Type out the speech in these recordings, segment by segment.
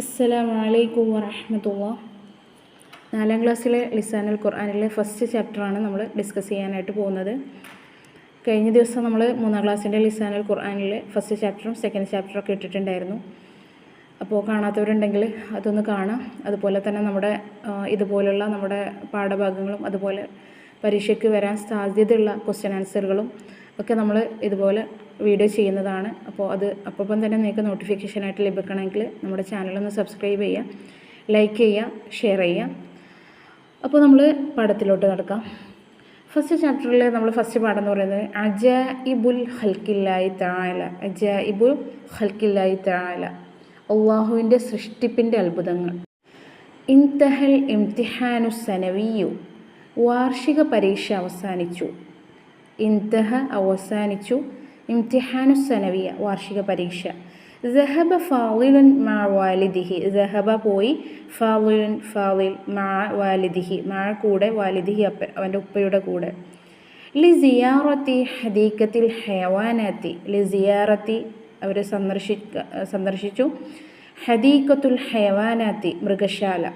അസ്സലാമു അലൈക്കും വറഹമത്തുള്ള. നാലാം ക്ലാസ്സിലെ ലിസാനൽ ഖുർആാനിലെ ഫസ്റ്റ് ചാപ്റ്ററാണ് നമ്മൾ ഡിസ്കസ് ചെയ്യാനായിട്ട് പോകുന്നത്. കഴിഞ്ഞ ദിവസം നമ്മൾ മൂന്നാം ക്ലാസ്സിന്റെ ലിസാനൽ ഖുർആാനിലെ ഫസ്റ്റ് ചാപ്റ്ററും സെക്കൻഡ് ചാപ്റ്ററും ഒക്കെ ഇട്ടിട്ടുണ്ടായിരുന്നു. അപ്പോൾ കാണാത്തവരുണ്ടെങ്കിൽ അതൊന്ന് കാണാം. അതുപോലെ തന്നെ നമ്മുടെ ഇതുപോലുള്ള നമ്മുടെ പാഠഭാഗങ്ങളും അതുപോലെ പരീക്ഷയ്ക്ക് വരാൻ സാധ്യതയുള്ള ക്വസ്റ്റ്യൻ ആൻസറുകളും ഒക്കെ നമ്മൾ ഇതുപോലെ വീഡിയോ ചെയ്യുന്നതാണ്. അപ്പോൾ അത് അപ്പം തന്നെ നിങ്ങൾക്ക് നോട്ടിഫിക്കേഷനായിട്ട് ലഭിക്കണമെങ്കിൽ നമ്മുടെ ചാനലൊന്ന് സബ്സ്ക്രൈബ് ചെയ്യുക ലൈക്ക് ചെയ്യുക ഷെയർ ചെയ്യുക. അപ്പോൾ നമ്മൾ പാഠത്തിലോട്ട് നടക്കാം ഫസ്റ്റ് ചാപ്റ്ററിൽ നമ്മൾ ഫസ്റ്റ് പാഠം എന്ന് പറയുന്നത് അജ ഇബുൽ ഹൽക്കില്ലായി താല അജ ഇബുൽ ഹൽക്കില്ലായി താല അള്ളാഹുവിന്റെ സൃഷ്ടിപ്പിന്റെ അത്ഭുതങ്ങൾ. ഇൻതഹൽ ഇംതിഹാനു സനവിയു വാർഷിക പരീക്ഷ അവസാനിച്ചു. ഇൻതഹ അവസാനിച്ചു. ഇംതിഹാനു സനവിയ വാർഷിക പരീക്ഷ. ജഹബ ഫാലിലുൻ മാ വാലിദിഹി. ജഹബ പോയി ഫാലിലുൻ ഫാലിൽ മാ വാലിദിഹി. മാ കൂടെ വാലിദിഹി അപ്പ അവന്റെ ഉപ്പയുടെ കൂടെ. ലി സിയാറത്തി ഹദീക്കത്തിൽ ഹയവാനാത്തി. ലി സിയാറത്തി അവർ സന്ദർശിക്ക സന്ദർശിച്ചു. ഹദീക്കത്തുൽ ഹയവാനാത്തി മൃഗശാല.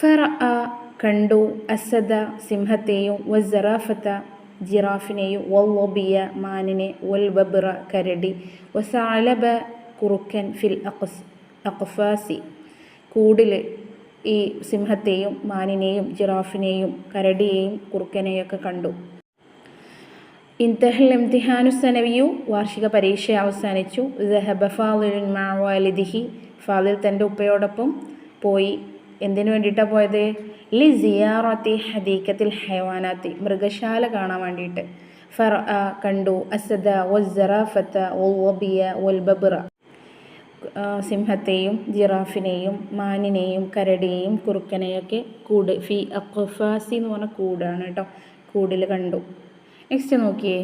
ഫറ കണ്ടു അസദ സിംഹത്തെയും വസറാഫത്ത ജിറാഫിനെയും വൊല്ലൊബിയ മാനിനെ വൽബബ്ര കരടി വസാലബ കുറുക്കൻ ഫിൽ അഖസ് അഖഫാസി. കൂടിൽ ഈ സിംഹത്തെയും മാനിനെയും ജിറാഫിനെയും കരടിയെയും കുറുക്കനെയൊക്കെ കണ്ടു. ഇൻതഹൽ ഇംതിഹാനു സനവിയു വാർഷിക പരീക്ഷ അവസാനിച്ചു. ജഹബ ഫാലിൽ തന്റെ ഉപ്പയോടൊപ്പം പോയി എന്തിനു വേണ്ടിയിട്ടാണ് പോയത്? ലി സിയാറത്തി ഹദീക്കത്തിൽ ഹൈവാനാത്തി മൃഗശാല കാണാൻ വേണ്ടിയിട്ട്. ഫർ കണ്ടു. അസദ വസ്സറാഫത്ത ഒബിയ ആ, സിംഹത്തെയും ജിറാഫിനെയും മാനിനെയും കരടിയെയും കുറുക്കനെയൊക്കെ കൂട്. ഫി അഖഫാസി എന്ന് പറഞ്ഞ കൂടാണ് കേട്ടോ. കൂടിൽ കണ്ടു. നെക്സ്റ്റ് നോക്കിയേ.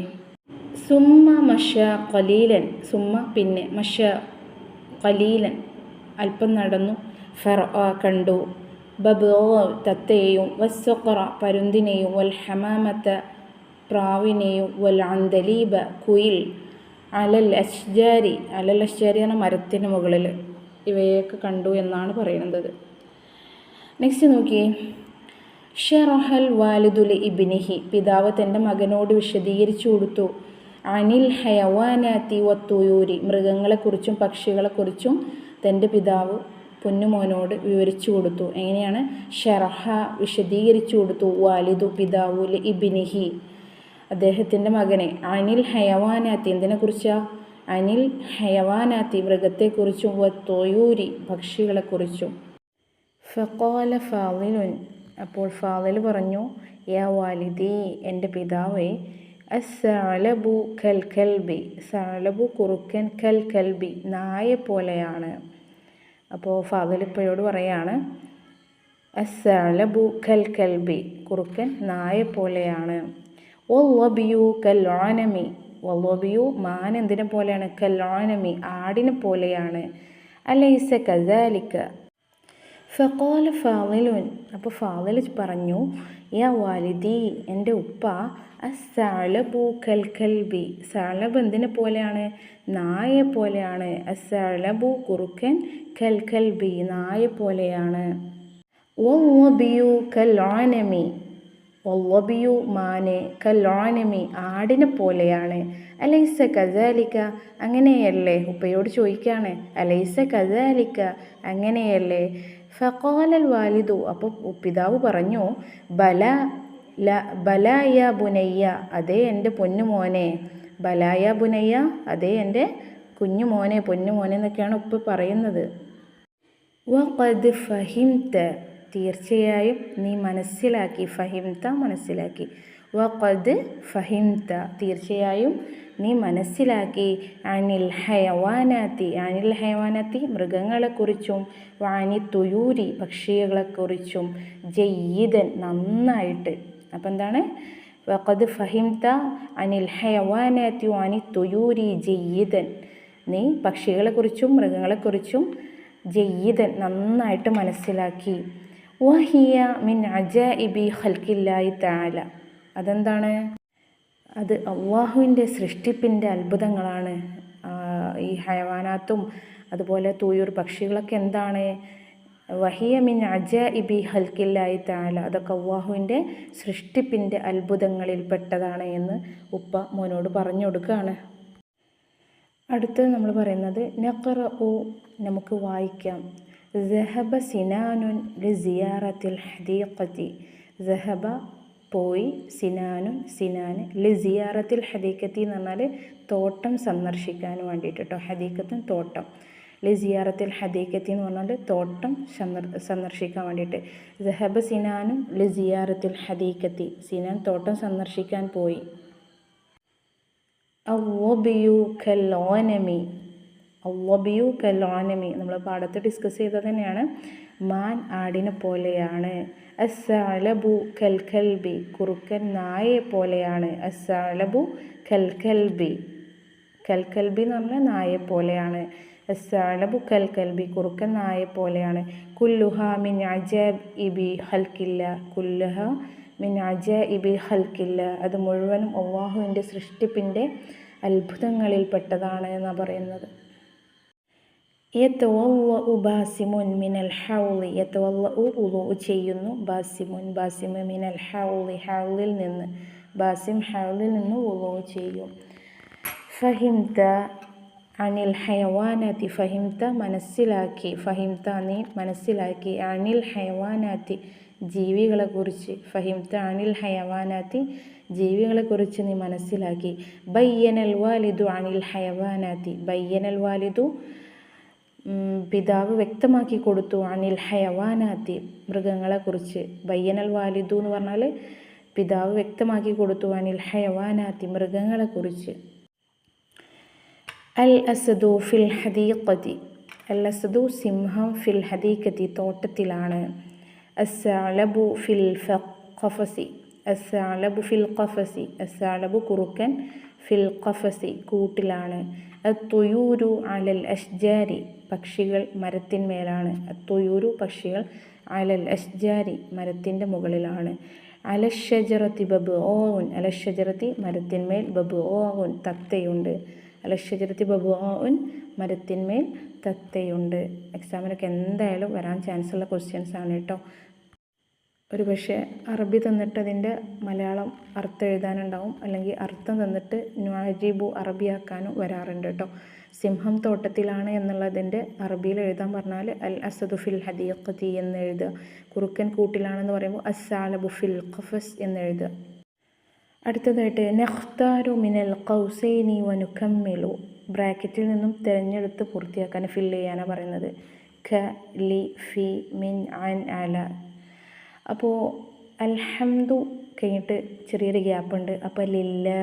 സുമ്മ മഷ കലീലൻ സുമ്മ പിന്നെ മഷ കലീലൻ അല്പം നടന്നു. ഫർ കണ്ടു. ബബോ തത്തയെയും വസ്സുഖറ പരുന്തിനെയും വൽ ഹമാമത്ത പ്രാവിനെയും വൽ അന്തലീബ കുയിൽ അലൽ അഷ്ജാരി അലൽ അഷ്ജാരി എന്ന മരത്തിന് മുകളിൽ. ഇവയൊക്കെ കണ്ടു എന്നാണ് പറയുന്നത്. നെക്സ്റ്റ് നോക്കിയേ. ഷെറഹൽ വാലിദുലി ഇബിനിഹി പിതാവ് തന്റെ മകനോട് വിശദീകരിച്ചു കൊടുത്തു. അനിൽ ഹയവാനാത്തി വത്തുയൂരി മൃഗങ്ങളെക്കുറിച്ചും പക്ഷികളെക്കുറിച്ചും തന്റെ പിതാവ് പൊന്നുമോനോട് വിവരിച്ചു കൊടുത്തു. എങ്ങനെയാണ്? ഷെറഹ വിശദീകരിച്ചു കൊടുത്തു. വാലിദു പിതാവു ഇബിനിഹി. അദ്ദേഹത്തിന്റെ മകനെ. അനിൽ ഹയവാനാത്തി. എന്തിനെക്കുറിച്ചാ അനിൽ ഹയവാനാത്തി. മൃഗത്തെക്കുറിച്ചും തൊയൂരി പക്ഷികളെക്കുറിച്ചും. ഫഖാല ഫാളിലുൻ അപ്പോൾ ഫാലിൽ പറഞ്ഞു യാ വാലിദി എന്റെ പിതാവേ അസ്സലബു കൽ കൽബി സലബു കുറുക്കൻ കൽ കൽബി നായ പോലെയാണ്. അപ്പോൾ ഫാദലിപ്പയോട് പറയാണ് അസ്സലബു കൽ കൽബി കുറുക്കൻ നായ പോലെയാണ്. വല്ലബിയു കല്ലോനമി വല്ലബിയു മാൻ എന്തിനെ പോലെയാണ്? കല്ലോനമി ആടിനെ പോലെയാണ്. അലൈസ കസാലിക്ക ഫഖാല ഫാവലുൻ അപ്പോൾ ഫാവൽ പറഞ്ഞു യാ വാലിദി എന്റെ ഉപ്പ അസാലബു കൽ കൽബി സാലബ് എന്തിനെ പോലെയാണ്? നായെ പോലെയാണ്. അസാലബു കുറുക്കൻ കൽ കൽബി നായെ പോലെയാണ്. വല്ലബിയു കല്ലോനമി മാനെ മാന് കല്ലോനമി ആടിനെ പോലെയാണ്. അലൈസ കസാലിക്ക അങ്ങനെയല്ലേ? ഉപ്പയോട് ചോദിക്കുകയാണ് അലൈസ കസാലിക്ക അങ്ങനെയല്ലേ? ഫഖാലൽ വാലിദു. അപ്പോൾ പിതാവ് പറഞ്ഞു ബല ല ബലായ ബുനയ്യ അതേ എന്റെ പൊന്നുമോനെ ബലായ ബുനയ്യ അതേ എന്റെ കുഞ്ഞുമോനെ പൊന്നുമോനെ എന്നൊക്കെയാണ് ഉപ്പ് പറയുന്നത്. വഖദ് ഫഹിംത തീർച്ചയായും നീ മനസ്സിലാക്കി ഫഹിംത മനസ്സിലാക്കി. വഖദ് ഫഹിംത. തീർച്ചയായും നീ മനസ്സിലാക്കി. അനിൽ ഹയവാനാത്തി. അനിൽ ഹയവാനാത്തി മൃഗങ്ങളെക്കുറിച്ചും വാനി തുയൂരി പക്ഷികളെക്കുറിച്ചും ജയ്യിദൻ നന്നായിട്ട്. അപ്പം എന്താണ്? വഖദ് ഫഹിംത അനിൽ ഹയവാനാത്തി വാനി തുയൂരി ജയ്യിദൻ. നീ പക്ഷികളെക്കുറിച്ചും മൃഗങ്ങളെക്കുറിച്ചും ജയ്യിദൻ നന്നായിട്ട് മനസ്സിലാക്കി. വഹിയ മിൻ അജ ഇബി ഖൽക്കില്ലായി താല അതെന്താണ്? അത് അള്ളാഹുവിന്റെ സൃഷ്ടിപ്പിന്റെ അത്ഭുതങ്ങളാണ്. ഈ ഹയവാനാത്തും അതുപോലെ തൂയൂർ പക്ഷികളൊക്കെ എന്താണ്? വഹിയ മിൻ അജ ഇബി ഹൽക്കില്ലായി താല അതൊക്കെ അള്ളാഹുവിന്റെ സൃഷ്ടിപ്പിന്റെ അത്ഭുതങ്ങളിൽ പെട്ടതാണ് എന്ന് ഉപ്പ മോനോട് പറഞ്ഞു കൊടുക്കുകയാണ് അടുത്ത് നമ്മൾ പറയുന്നത് നഖറ ഉ നമുക്ക് വായിക്കാം. ജഹബ സിനാനുൻ ലിസിയാറത്തിൽ ഹദീഖത്തി. ജഹബ പോയി സിനാനും സിനാൻ ലിസിയാറത്തിൽ ഹദീഖത്തി എന്ന് പറഞ്ഞാൽ തോട്ടം സന്ദർശിക്കാൻ വേണ്ടിയിട്ട് കേട്ടോ ഹദീക്കത്തും തോട്ടം. ലിസിയാറത്തിൽ ഹദീഖത്തി എന്ന് പറഞ്ഞാൽ തോട്ടം സന്ദർശിക്കാൻ വേണ്ടിയിട്ട്. ജഹബ സിനാനും ലിസിയാറത്തിൽ ഹദീഖത്തി. സിനാൻ തോട്ടം സന്ദർശിക്കാൻ പോയി. അവ്വബിയു കല്ലോനമി അവ്വബിയു കല്ലോനമി നമ്മൾ പാടത്ത് ഡിസ്കസ് ചെയ്തത് തന്നെയാണ്. മാൻ ആടിനെ പോലെയാണ്. അസാലബു കൽഖൽബി കുറുക്കൻ നായയെ പോലെയാണ്. അസാലബു കൽഖൽബി കൽക്കൽബി എന്ന് പറഞ്ഞാൽ നായെ പോലെയാണ്. അസാലബു കൽക്കൽബി കുറുക്കൻ നായെ പോലെയാണ്. കുല്ലുഹ മിൻ അജബ് ഇബി ഹൽക്കില്ല. കുല്ലുഹ മിൻ അജ ഇബി ഹൽക്കില്ല. അത് മുഴുവനും ഒവാഹുവിന്റെ സൃഷ്ടിപ്പിന്റെ അത്ഭുതങ്ങളിൽപ്പെട്ടതാണ് എന്നാണ് പറയുന്നത്. യത്തവല്ലു ബാസിമുൻ മിനൽ ഹൗളി യത്തവല്ലു ഉളു ചെയ്യുന്നു. ബാസിമുൻ ബാസിമു മിനൽ ഹൗളി ഹൗളിൽ നിന്ന്. ബാസിം ഹൗളിൽ നിന്ന് ഉളു ചെയ്യും. ഫഹിംത അനിൽ ഹയവാനാത്തി ഫഹിംത മനസ്സിലാക്കി. ഫഹിംത നീ മനസ്സിലാക്കി. അനിൽ ഹയവാനാത്തി ജീവികളെക്കുറിച്ച്. ഫഹിംത അനിൽ ഹയവാനാത്തി ജീവികളെക്കുറിച്ച് നീ മനസ്സിലാക്കി. ബയ്യനൽ വാലിദു അനിൽ ഹയവാനാത്തി ബയ്യനൽ വാലിദു പിതാവ് വ്യക്തമാക്കി കൊടുത്തു അനിൽ ഹയവാനാത്തി മൃഗങ്ങളെക്കുറിച്ച് ബയ്യനൽ വാലിദു എന്ന് പറഞ്ഞാൽ പിതാവ് വ്യക്തമാക്കി കൊടുത്തു അനിൽ ഹയവാനാത്തി മൃഗങ്ങളെക്കുറിച്ച് അൽ അസദു ഫിൽ ഹദീഖതി അൽ അസദു സിംഹം ഫിൽ ഹദീഖതി തോട്ടത്തിലാണ്. അസ്സലബു ഫിൽ ഖഫസി അസാലബു ഫിൽ ഖഫസി അസാലബു കുറുക്കൻ ഫിൽ ഖഫസി കൂട്ടിലാണ്. അത്തുയൂരു അലൽ അഷ്ജാരി പക്ഷികൾ മരത്തിന്മേലാണ്. അത്തുയൂരു പക്ഷികൾ അലൽ അഷ്ജാരി മരത്തിന്റെ മുകളിലാണ്. അലഷജറത്തി ബബ് ഓൻ അലഷജറത്തി മരത്തിന്മേൽ ബബ് ഓൻ തത്തയുണ്ട്. അലഷജറത്തി ബബ് ഓൻ മരത്തിന്മേൽ തത്തയുണ്ട്. എക്സാമിനൊക്കെ എന്തായാലും വരാൻ ചാൻസ് ഉള്ള ക്വസ്റ്റ്യൻസ് ആണ് കേട്ടോ ഒരു പക്ഷേ അറബി തന്നിട്ട് അതിന്റെ മലയാളം അർത്ഥം എഴുതാനുണ്ടാവും അല്ലെങ്കിൽ അർത്ഥം തന്നിട്ട് നുവാജീബു അറബിയാക്കാനും വരാറുണ്ട് കേട്ടോ. സിംഹം തോട്ടത്തിലാണ് എന്നുള്ളതിന്റെ അറബിയിൽ എഴുതാൻ പറഞ്ഞാൽ അൽ അസദു ഫിൽ എന്ന് എഴുതുക. കുറുക്കൻ കൂട്ടിലാണെന്ന് പറയുമ്പോൾ അസാലബു ഫിൽ ഖഫസ് എന്ന് എഴുതുക. അടുത്തതായിട്ട് നഖ്താരു മിനൽ കൗസൈനി വനുക്കമ്മിലു ബ്രാക്കറ്റിൽ നിന്നും തിരഞ്ഞെടുത്ത് പൂർത്തിയാക്കാൻ ഫില്ല് ചെയ്യാനാണ് പറയുന്നത്. ഖ ലി ഫി മിൻ അൻ അല. അപ്പോൾ അൽഹംദു കഴിഞ്ഞിട്ട് ചെറിയൊരു ഗ്യാപ്പുണ്ട്. അപ്പോൾ ലില്ലാ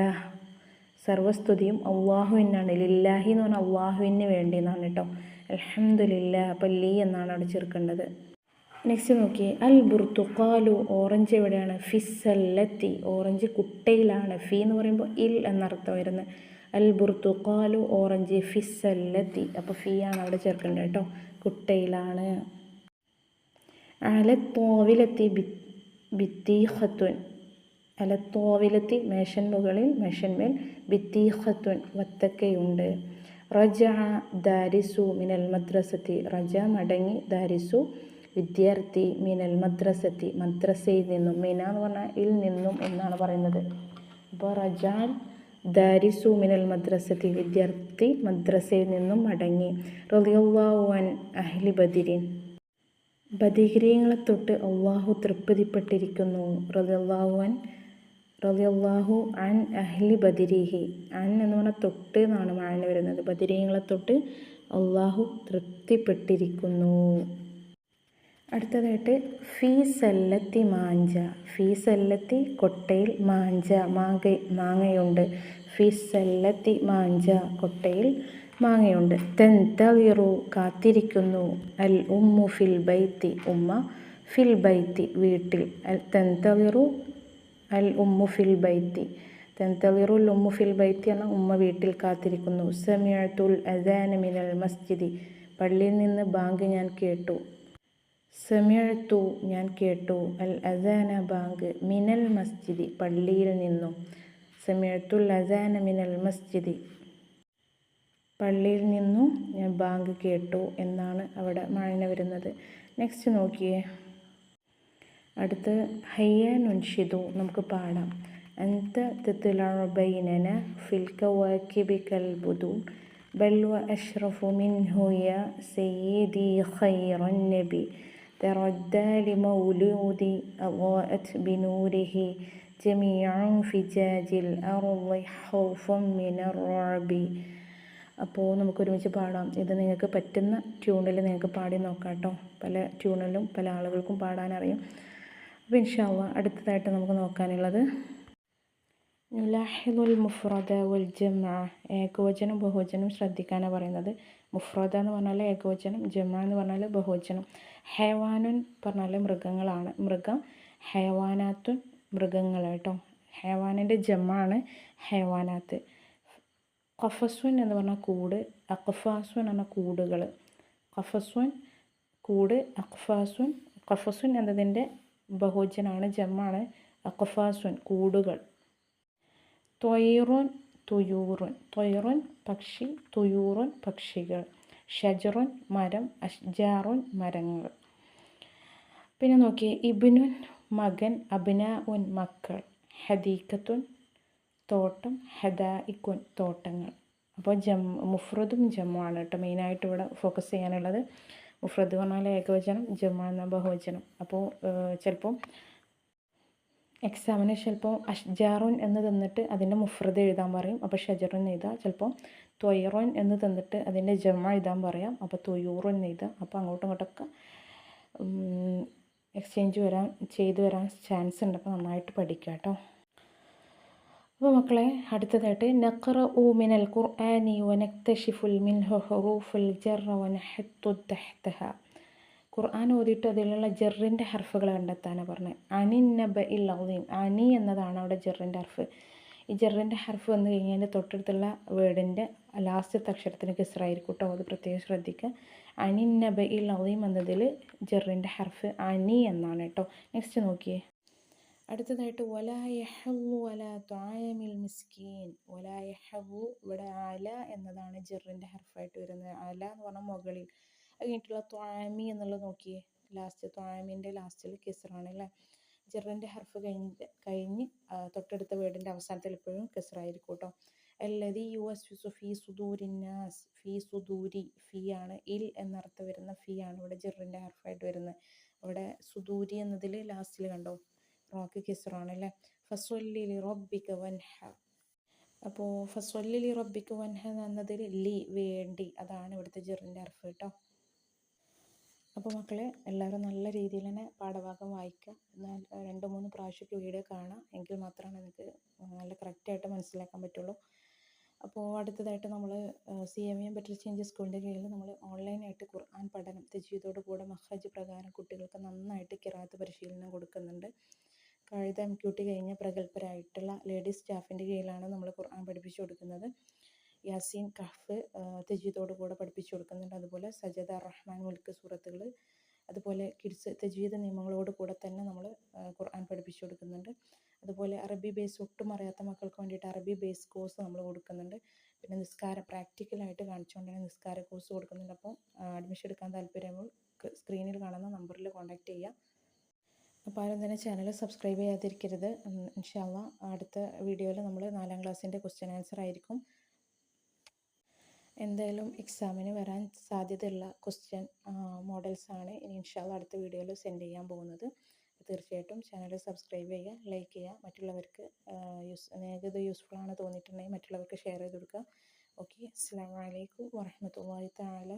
സർവസ്തുതിയും അള്ളാഹുവിനാണ് ലില്ലാഹി എന്ന് പറഞ്ഞാൽ അള്ളാഹുവിന് വേണ്ടി എന്നാണ് കേട്ടോ. അൽഹംദുലില്ല അപ്പോൾ ലീ എന്നാണ് അവിടെ ചേർക്കേണ്ടത്. നെക്സ്റ്റ് നോക്കി അൽ ബുർത്തുക്കാലു ഓറഞ്ച് എവിടെയാണ്? ഫിസ്സല്ലത്തി. ഓറഞ്ച് കുട്ടയിലാണ്. ഫി എന്ന് പറയുമ്പോൾ ഇൽ എന്നർത്ഥം വരുന്നത്. അൽ ബുർത്തുക്കാലു ഓറഞ്ച് ഫിസ്സല്ലത്തി. അപ്പോൾ ഫീ ആണ് അവിടെ ചേർക്കേണ്ടത് കേട്ടോ. കുട്ടയിലാണ്. അലത്തോവിലെത്തി ഭിത്തീഹത്തുൻ അലത്തോവിലെത്തി മേശൻ മുകളിൽ മേശന്മേൽ ഭിത്തീഹത്തുൻ വത്തക്കയുണ്ട്. റജ ദാരിസു മിനൽ മദ്രസത്തി. റജ മടങ്ങി ദാരിസു. വിദ്യാർത്ഥി മിനൽ മദ്രസത്തി. മദ്രസയിൽ നിന്നും മിന എന്ന് പറഞ്ഞാൽ ഇൽ നിന്നും എന്നാണ് പറയുന്നത്. അപ്പോൾ റജാൻ ദാരിസു മിനൽ മദ്രസത്തി. വിദ്യാർത്ഥി മദ്രസയിൽ നിന്നും മടങ്ങി. റളിയല്ലാഹു അൻ അഹ്ലി ബദിരിൻ. ബദിഗ്രീങ്ങളെ തൊട്ട് അള്ളാഹു തൃപ്തിപ്പെട്ടിരിക്കുന്നു. റളിയല്ലാഹു അൻ റളിയല്ലാഹു അൻ അഹ്ലി ബദിരീഹി. അൻ എന്ന് പറഞ്ഞാൽ തൊട്ട് എന്നാണ് മഴ വരുന്നത്. ബദിരീങ്ങളെ തൊട്ട് അള്ളാഹു തൃപ്തിപ്പെട്ടിരിക്കുന്നു. അടുത്തതായിട്ട് ഫീ സല്ലത്തി മാഞ്ച. ഫീ സല്ലത്തി കൊട്ടയിൽ മാഞ്ച. മാങ്ങ മാങ്ങയുണ്ട്. ഫീ സല്ലത്തി മാഞ്ച കൊട്ടയിൽ മാങ്ങയുണ്ട്. തെന്തളിറു കാത്തിരിക്കുന്നു. അൽ ഉമ്മു ഫിൽ ബൈത്തി. ഉമ്മ ഫിൽ ബൈത്തി. വീട്ടിൽ അൽ തെന്തളിറു അൽ ഉമ്മു ഫിൽ ബൈത്തി. അൽ ഉമ്മു ഫിൽ ബൈത്തി എന്ന ഉമ്മ വീട്ടിൽ കാത്തിരിക്കുന്നു. സമിയത്തുൽ അസാന മിനൽ മസ്ജിദി. പള്ളിയിൽ നിന്ന് ബാങ്ക് ഞാൻ കേട്ടു. സമിയത്തു ഞാൻ കേട്ടു. അൽ അസാന ബാങ്ക് മിനൽ മസ്ജിദി. പള്ളിയിൽ നിന്നും. സമിയത്തുൽ അസാന മിനൽ മസ്ജിദി. പള്ളിയിൽ നിന്നും ഞാൻ ബാങ്ക് കേട്ടു എന്നാണ് അവിടെ മായന വരുന്നത് നെക്സ്റ്റ് നോക്കിയേ അടുത്ത് ഹയ്യ നുൻഷിദു നമുക്ക് പാടാം അന്ത തിത്തുലു ബൈനന ഫിൽ കവാക്കിബി കൽബുദു ബൽ വ അഷ്റഫു മിൻഹു യ സയ്യിദി ഖൈറൻ നബി تردى لمولود أضاءت بنوره جميع فجاج الأرض خوفا من الرعب അപ്പോൾ നമുക്ക് ഒരുമിച്ച് പാടാം. ഇത് നിങ്ങൾക്ക് പറ്റുന്ന ട്യൂണിൽ നിങ്ങൾക്ക് പാടി നോക്കാം കേട്ടോ പല ട്യൂണിലും പല ആളുകൾക്കും പാടാനറിയും. അപ്പോൾ ഇൻഷാല്ല അടുത്തതായിട്ട് നമുക്ക് നോക്കാനുള്ളത്. നുലാഹിദുൽ മുഫ്രദ വൽ ജമ. ഏകവചനം ബഹുവചനം ശ്രദ്ധിക്കാനാണ് പറയുന്നത്. മുഫ്രദ എന്ന് പറഞ്ഞാൽ ഏകവചനം ജമ എന്ന് പറഞ്ഞാൽ ബഹുവചനം. ഹേവാനുൻ പറഞ്ഞാൽ മൃഗങ്ങളാണ്. മൃഗം ഹേവാനാത്തും മൃഗങ്ങൾ കേട്ടോ ഹേവാനിന്റെ ജമാണ് ഹൈവാനാത്ത്. കഫസ്വൻ എന്ന് പറഞ്ഞാൽ കൂട് അഖഫാസ്വൻ എന്ന കൂടുകൾ കഫസ്വൻ കൂട് അഖഫാസ്വൻ. കഫസ്വൻ എന്നതിന്റെ ബഹുജനാണ് ജമ്മാണ് അഖഫാസ്വൻ കൂടുകൾ. തൊയ്റുൻ തുയൂറുൻ. തൊയ്റുൻ പക്ഷി. തുയൂറുൻ പക്ഷികൾ. ഷജറുൻ മരം. അഷ്ജാറുൻ മരങ്ങൾ. പിന്നെ നോക്കിയേ ഇബിനുൻ മകൻ അബിന ഉൻ മക്കൾ. ഹദീക്കത്തുൻ തോട്ടം ഹദായിക്കുൻ തോട്ടങ്ങൾ. അപ്പോൾ ജം മുഫ്രദും ജമ്മുമാണ് കേട്ടോ മെയിനായിട്ട് ഇവിടെ ഫോക്കസ് ചെയ്യാനുള്ളത്. മുഫ്രദ് പറഞ്ഞാൽ ഏകവചനം ജമ്മ എന്ന ബഹുവചനം. അപ്പോൾ ചിലപ്പോൾ എക്സാമിന് ചിലപ്പോൾ അഷ്ജാറുൻ എന്ന് തന്നിട്ട് അതിന്റെ മുഫ്രദ് എഴുതാൻ പറയും. അപ്പോൾ ഷജറുൻ എഴുതാം ചിലപ്പോൾ തൊയ്റോൻ എന്ന് തന്നിട്ട് അതിന്റെ ജമ്മ എഴുതാൻ പറയാം. അപ്പോൾ തൊയ്യൂറുൻ എഴുതാം അപ്പോൾ അങ്ങോട്ടും ഇങ്ങോട്ടൊക്കെ എക്സ്ചേഞ്ച് വരാൻ ചെയ്തു വരാൻ ചാൻസ് ഉണ്ട്. അപ്പോൾ നന്നായിട്ട് പഠിക്കുക കേട്ടോ. അപ്പോൾ മക്കളെ അടുത്തതായിട്ട് നഖറ മിനൽ ഖുർആനി വനക്തഷിഫുൽ മിൻഹു ഹുറൂഫുൽ ജറ വനഹത്തു തഹ്തഹ. ഖുർആൻ ഓതിയിട്ട് അതിലുള്ള ജെറിന്റെ ഹർഫുകൾ കണ്ടെത്താനാണ് പറഞ്ഞത് അനിൻ നബ ഇൽ അലീം അനി എന്നതാണ് അവിടെ ജെറിന്റെ ഹർഫ്. ഈ ജെറിന്റെ ഹർഫ് വന്നു കഴിഞ്ഞാൽ തൊട്ടടുത്തുള്ള വേർഡിന്റെ ലാസ്റ്റ് അക്ഷരത്തിന് കിസ്രായിരിക്കും കേട്ടോ. അത് പ്രത്യേകം ശ്രദ്ധിക്കുക. അനിൻ നബ ഇൽ അലീം എന്നതിൽ ജെറിന്റെ ഹർഫ് അനി എന്നാണ് കേട്ടോ. നെക്സ്റ്റ് നോക്കിയേ. അടുത്തതായിട്ട് വലായഹു അല തായമിൽ മിസ്കീൻ. ഒലായഹു ഇവിടെ അല എന്നതാണ് ജെറിന്റെ ഹർഫായിട്ട് വരുന്നത്. അല എന്ന് പറഞ്ഞാൽ മുകളിൽ. അത് കഴിഞ്ഞിട്ടുള്ള ത്വാമി എന്നുള്ളത് നോക്കിയേ. ലാസ്റ്റ് ത്വാമിന്റെ ലാസ്റ്റിൽ കിസറാണ് അല്ലേ? ജെറിന്റെ ഹർഫ് കഴിഞ്ഞ് കഴിഞ്ഞ് തൊട്ടടുത്ത വേർഡിന്റെ അവസാനത്തിൽ എപ്പോഴും കിസറായിരിക്കും കേട്ടോ. അല്ലതി യു എസ് ഫി സുദൂരിന്നാസ് ഫീ സുദൂരി ഫീ ആണ് ഇൽ എന്നർത്ഥം വരുന്ന ഫീ ആണ് ഇവിടെ ജെറിന്റെ ഹർഫായിട്ട് വരുന്നത്. ഇവിടെ സുദൂരി എന്നതിൽ ലാസ്റ്റിൽ കണ്ടോ? റോക്ക് കിസറാണ് അല്ലേ ഫസ്വല്ലി റബ്ബിക വൻഹ. അപ്പോൾ ഫസ്വല്ലി റബ്ബിക വൻഹ എന്നതിൽ ലി വേണ്ടി അതാണ് ഇവിടുത്തെ ജെറിന്റെ അർഫ് കേട്ടോ. അപ്പോൾ മക്കളെ എല്ലാവരും നല്ല രീതിയിൽ തന്നെ പാഠഭാഗം വായിക്കുക എന്നാൽ രണ്ട് മൂന്ന് പ്രാവശ്യമൊക്കെ വീഡിയോ കാണാം. എങ്കിൽ മാത്രമാണ് എനിക്ക് നല്ല കറക്റ്റായിട്ട് മനസ്സിലാക്കാൻ പറ്റുള്ളൂ. അപ്പോൾ അടുത്തതായിട്ട് നമ്മൾ C M M better change സ്കൂളിന്റെ കീഴിൽ നമ്മൾ ഓൺലൈനായിട്ട് ഖുർആൻ പഠനം തെജീദോട് കൂടെ മഹജ് പ്രകാരം കുട്ടികൾക്ക് നന്നായിട്ട് കിറാത്ത് പരിശീലനം കൊടുക്കുന്നുണ്ട്. കഴുത എം കഴിഞ്ഞ പ്രഗത്ഭരായിട്ടുള്ള ലേഡീസ് സ്റ്റാഫിന്റെ കീഴിലാണ് നമ്മൾ ഖുർആൻ പഠിപ്പിച്ചു കൊടുക്കുന്നത്. യാസീൻ കഹ്ഫ് തജീദോട് കൂടെ പഠിപ്പിച്ചു കൊടുക്കുന്നുണ്ട്. അതുപോലെ സജദ റഹ്മാൻ മുൽക്ക് സൂറത്തുകൾ അതുപോലെ കിഡ്സ് തജീദ് നിയമങ്ങളോട് കൂടെ തന്നെ നമ്മൾ ഖുർആൻ പഠിപ്പിച്ചു കൊടുക്കുന്നുണ്ട്. അതുപോലെ അറബി ബേസ് ഒട്ടും അറിയാത്ത മക്കൾക്ക് വേണ്ടിയിട്ട് അറബി ബേസ് കോഴ്സ് നമ്മൾ കൊടുക്കുന്നുണ്ട്. പിന്നെ നിസ്കാരം പ്രാക്ടിക്കലായിട്ട് കാണിച്ചുകൊണ്ട് തന്നെ നിസ്കാര കോഴ്സ് കൊടുക്കുന്നുണ്ട്. അപ്പോൾ അഡ്മിഷൻ എടുക്കാൻ താല്പര്യമുള്ള സ്ക്രീനിൽ കാണുന്ന നമ്പറിൽ കോൺടാക്റ്റ് ചെയ്യുക അപ്പോൾ ആരും തന്നെ ചാനൽ സബ്സ്ക്രൈബ് ചെയ്യാതിരിക്കരുത്. ഇൻഷാല്ല അടുത്ത വീഡിയോയിൽ നമ്മൾ നാലാം ക്ലാസ്സിന്റെ ക്വസ്റ്റ്യൻ ആൻസർ ആയിരിക്കും. എന്തായാലും എക്സാമിന് വരാൻ സാധ്യതയുള്ള ക്വസ്റ്റ്യൻ മോഡൽസ് ആണ് ഇനി ഇൻഷാല്ല അടുത്ത വീഡിയോയിൽ സെൻഡ് ചെയ്യാൻ പോകുന്നത്. തീർച്ചയായിട്ടും ചാനൽ സബ്സ്ക്രൈബ് ചെയ്യുക ലൈക്ക് ചെയ്യുക. മറ്റുള്ളവർക്ക് യൂസ് നിങ്ങൾക്ക് ഇത് യൂസ്ഫുൾ ആണ് തോന്നിയിട്ടുണ്ടെങ്കിൽ മറ്റുള്ളവർക്ക് ഷെയർ ചെയ്ത് കൊടുക്കുക. ഓക്കെ അസ്സാം വലൈക്കും വാഹമത്തല്ലാ താല